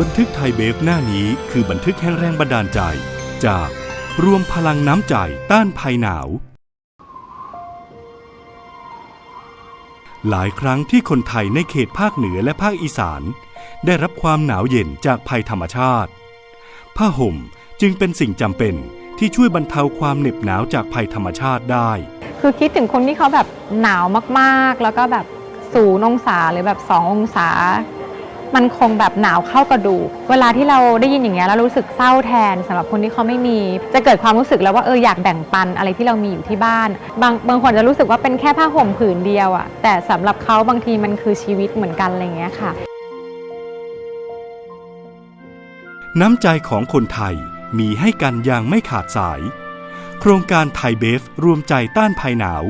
บันทึกไทยเบฟหน้านี้คือบันทึกแห่งแรงบันดาลใจ จากรวมพลังน้ำใจต้านภัยหนาว หลายครั้งที่คนไทยในเขตภาคเหนือและภาคอีสาน ได้รับความหนาวเย็นจากภัยธรรมชาติ ผ้าห่มจึงเป็นสิ่งจำเป็นที่ช่วยบรรเทาความเหน็บหนาวจากภัยธรรมชาติได้ คือคิดถึงคนที่เขาแบบหนาวมากๆ แล้วก็แบบศูนย์องศาหรือแบบสององศา มันคงแบบหนาวเข้ากระดูก เวลาที่เราได้ยินอย่างเงี้ยแล้วรู้สึกเศร้าแทนสำหรับคนที่เขาไม่มี จะเกิดความรู้สึกแล้วว่าเอออยากแบ่งปันอะไรที่เรามีอยู่ที่บ้าน บางบางคนจะรู้สึกว่าเป็นแค่ผ้าห่มผืนเดียวอะแต่สำหรับเขาบางทีมันคือชีวิตเหมือนกันอะไรเงี้ยค่ะ น้ำใจของคนไทยมีให้กันอย่างไม่ขาดสาย โครงการไทยเบฟรวมใจต้านภัยหนาว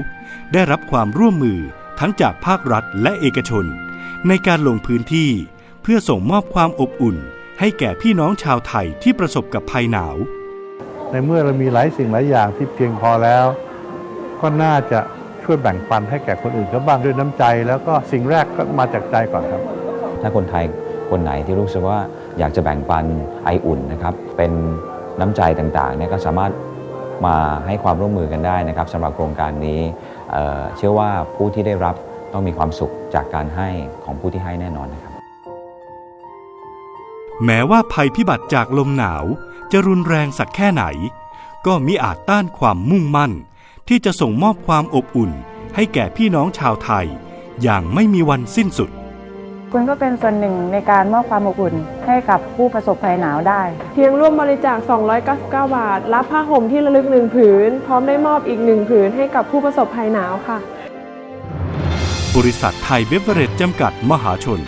ได้รับความร่วมมือทั้งจากภาครัฐและเอกชน ในการลงพื้นที่ เพื่อส่งมอบความอบอุ่น ให้แก่พี่น้องชาวไทยที่ประสบกับภัยหนาว ในเมื่อเรามีหลายสิ่งหลายอย่างที่เพียงพอแล้ว ก็น่าจะช่วยแบ่งปันให้แก่คนอื่นเขาบ้างด้วยน้ำใจ แล้วก็สิ่งแรกก็มาจากใจก่อนครับ ถ้าคนไทยคนไหนที่รู้สึกว่าอยากจะแบ่งปันไออุ่นนะครับเป็นน้ำใจต่างๆเนี่ยก็สามารถมาให้ความร่วมมือกันได้นะครับสำหรับโครงการนี้เอ่อเชื่อว่าผู้ที่ได้รับต้องมีความสุขจากการให้ของผู้ที่ให้แน่นอนนะครับ แม้ว่าภัยพิบัติจากลมหนาวจะรุนแรงสักแค่ไหน ก็มิอาจต้านความมุ่งมั่น ที่จะส่งมอบความอบอุ่น ให้แก่พี่น้องชาวไทย อย่างไม่มีวันสิ้นสุด คุณก็เป็นส่วนหนึ่งในการมอบความอบอุ่นให้กับผู้ประสบภัยหนาวได้ เพียงร่วมบริจาค 299 บาท รับผ้าห่มที่ระลึกหนึ่งผืน พร้อมได้มอบอีกหนึ่งผืนให้กับผู้ประสบภัยหนาวค่ะ บริษัทไทยเบเวอเรจจำกัดมหาชน